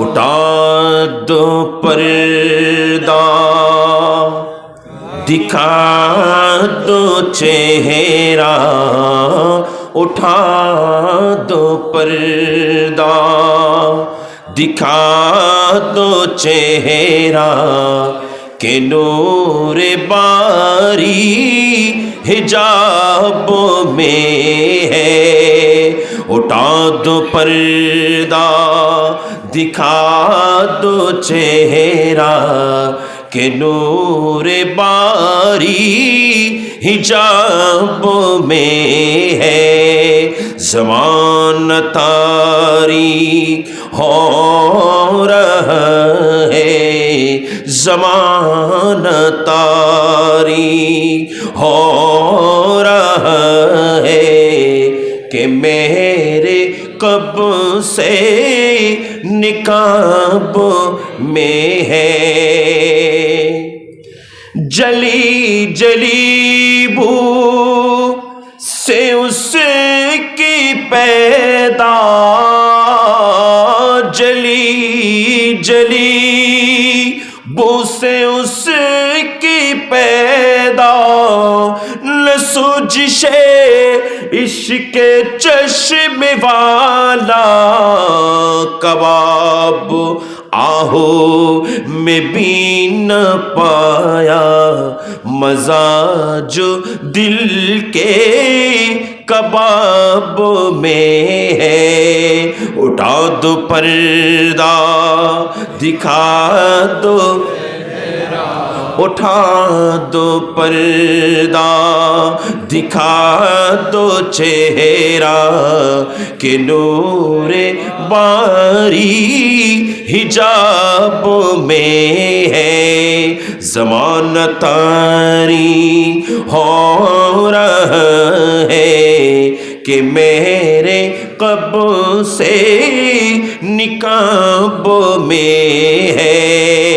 اٹھا دو پردہ دکھا دو چہرہ اٹھا دو پردہ دکھا دو چہرہ کہ نور باری حجاب میں ہے اٹھا دو پردہ، دکھا دو چہرہ کہ نور باری حجاب میں ہے۔ زمان تاری ہو رہا ہے۔ زمان تاری ہو رہا ہے۔ کہ میرے کب سے نکاب میں ہے۔ جلی جلی بو سے اس کی پیدا۔ جلی جلی بو سے اس کی پیدا۔ سوجش عشق چشم والا کباب آہو میں بھی نہ پایا مزہ جو دل کے کباب میں ہے اٹھا دو پردہ دکھا دو اٹھا دو پردہ، دکھا دو چہرہ کہ نور باری حجاب میں ہے۔ زمان تاری ہو رہا ہے کہ میرے کب سے نکاب میں ہے۔